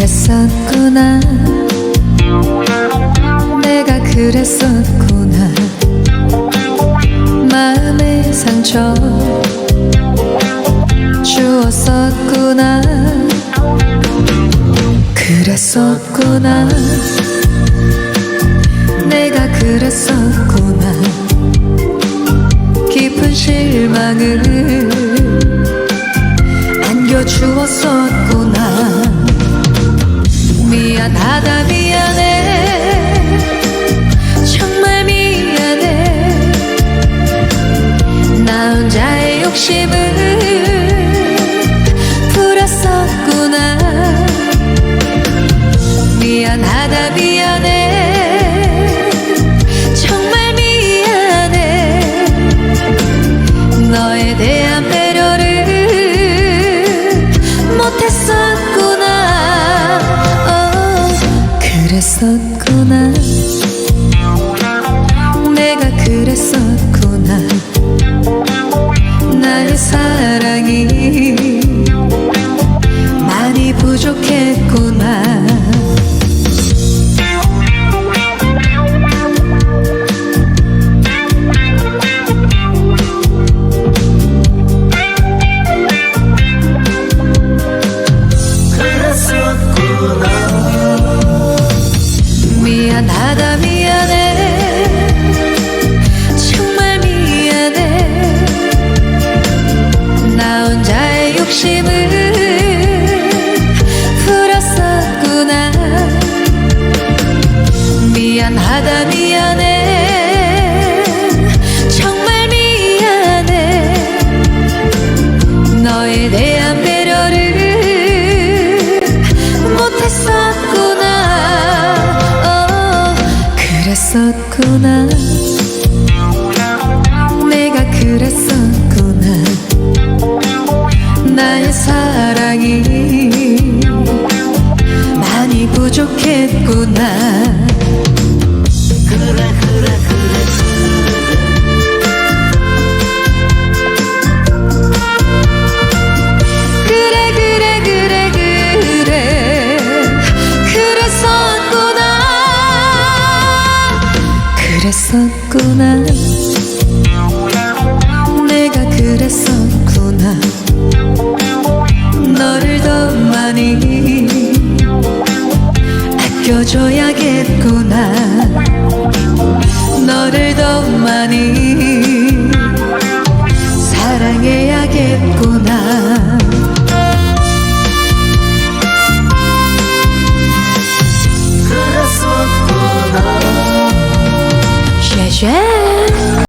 그랬었구나. 내가 그랬었구나. 마음의 상처 주었었구나. 그랬었구나. 내가 그랬었구나. 깊은 실망을 안겨주었었구나 미안하다 미안해. 정말 미안해. 나 혼자의 욕심을 미안하다 미안해. 정말 미안해. 나 혼자의 욕심을 그랬었구나. 내가 그랬었구나. 나의 사랑이 많이 부족했구나. 그래 있구나. 내가 그랬었구나. 너를 더 많이 아껴줘야겠구나. 너를 더 많이 사랑해야겠구나.